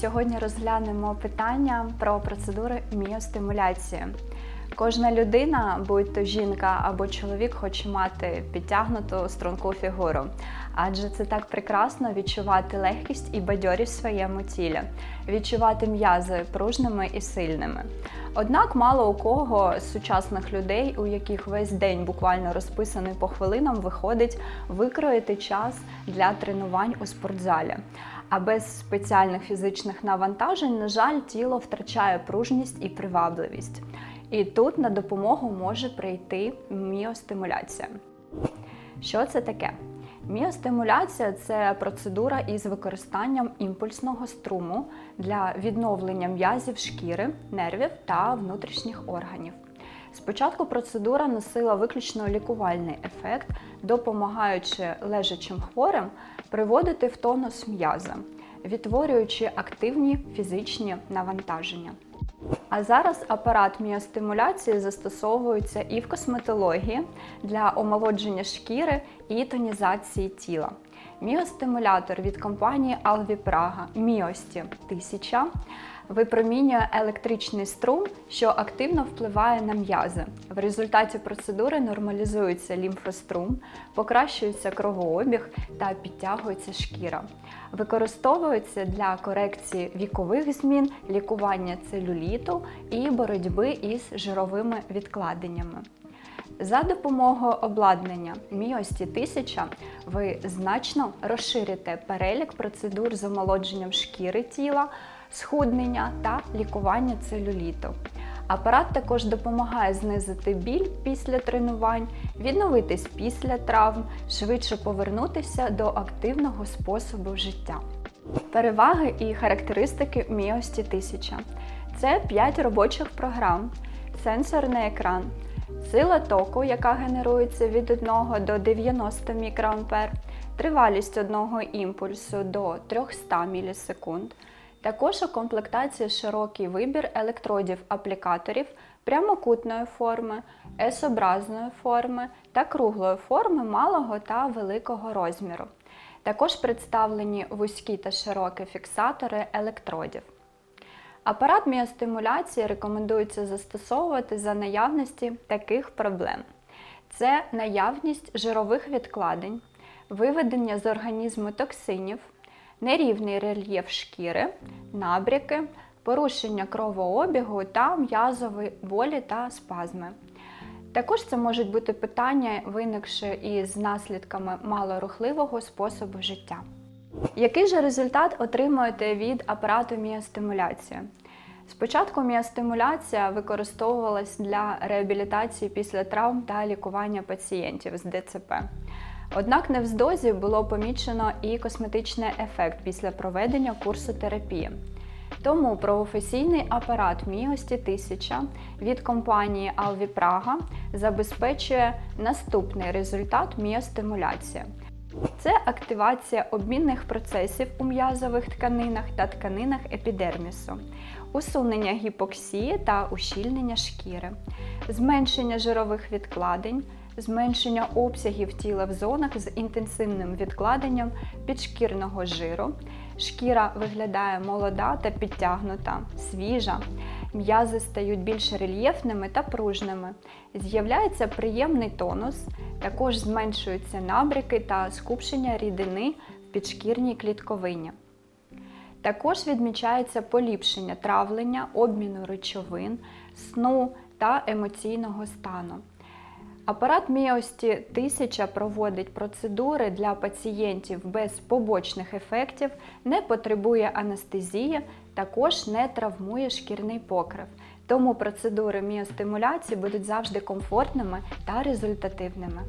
Сьогодні розглянемо питання про процедури міостимуляції. Кожна людина, будь то жінка або чоловік, хоче мати підтягнуту струнку фігуру, адже це так прекрасно відчувати легкість і бадьорість в своєму тілі, відчувати м'язи пружними і сильними. Однак мало у кого з сучасних людей, у яких весь день буквально розписаний по хвилинам, виходить викроїти час для тренувань у спортзалі. А без спеціальних фізичних навантажень, на жаль, тіло втрачає пружність і привабливість. І тут на допомогу може прийти міостимуляція. Що це таке? Міостимуляція це процедура із використанням імпульсного струму для відновлення м'язів шкіри, нервів та внутрішніх органів. Спочатку процедура носила виключно лікувальний ефект, допомагаючи лежачим хворим приводити в тонус м'яза, відтворюючи активні фізичні навантаження. А зараз апарат міостимуляції застосовується і в косметології для омолодження шкіри і тонізації тіла. Міостимулятор від компанії Alvi Praga Міості 1000 випромінює електричний струм, що активно впливає на м'язи. В результаті процедури нормалізується лімфострум, покращується кровообіг та підтягується шкіра. Використовується для корекції вікових змін, лікування целюліту і боротьби із жировими відкладеннями. За допомогою обладнання Міості 1000 ви значно розширите перелік процедур з омолодженням шкіри тіла, схуднення та лікування целюліту. Апарат також допомагає знизити біль після тренувань, відновитись після травм, швидше повернутися до активного способу життя. Переваги і характеристики Міості 1000 це 5 робочих програм, сенсорний екран, сила току, яка генерується від 1 до 90 мікроампер, тривалість одного імпульсу до 300 мілісекунд. Також у комплектації широкий вибір електродів-аплікаторів прямокутної форми, S-образної форми та круглої форми малого та великого розміру. Також представлені вузькі та широкі фіксатори електродів. Апарат міостимуляції рекомендується застосовувати за наявності таких проблем: це наявність жирових відкладень, виведення з організму токсинів, нерівний рельєф шкіри, набряки, порушення кровообігу та м'язові болі та спазми. Також це можуть бути питання, виникши із наслідками малорухливого способу життя. Який же результат отримуєте від апарату міостимуляції? Спочатку міостимуляція використовувалась для реабілітації після травм та лікування пацієнтів з ДЦП. Однак невздовзі було помічено і косметичний ефект після проведення курсу терапії. Тому професійний апарат Міості 1000 від компанії Alvi Praga забезпечує наступний результат міостимуляції. Це активація обмінних процесів у м'язових тканинах та тканинах епідермісу, усунення гіпоксії та ущільнення шкіри, зменшення жирових відкладень, зменшення обсягів тіла в зонах з інтенсивним відкладенням підшкірного жиру. Шкіра виглядає молода та підтягнута, свіжа. М'язи стають більш рельєфними та пружними. З'являється приємний тонус, також зменшуються набряки та скупчення рідини в підшкірній клітковині. Також відмічається поліпшення травлення, обміну речовин, сну та емоційного стану. Апарат Міості 1000 проводить процедури для пацієнтів без побочних ефектів, не потребує анестезії, також не травмує шкірний покрив. Тому процедури міостимуляції будуть завжди комфортними та результативними.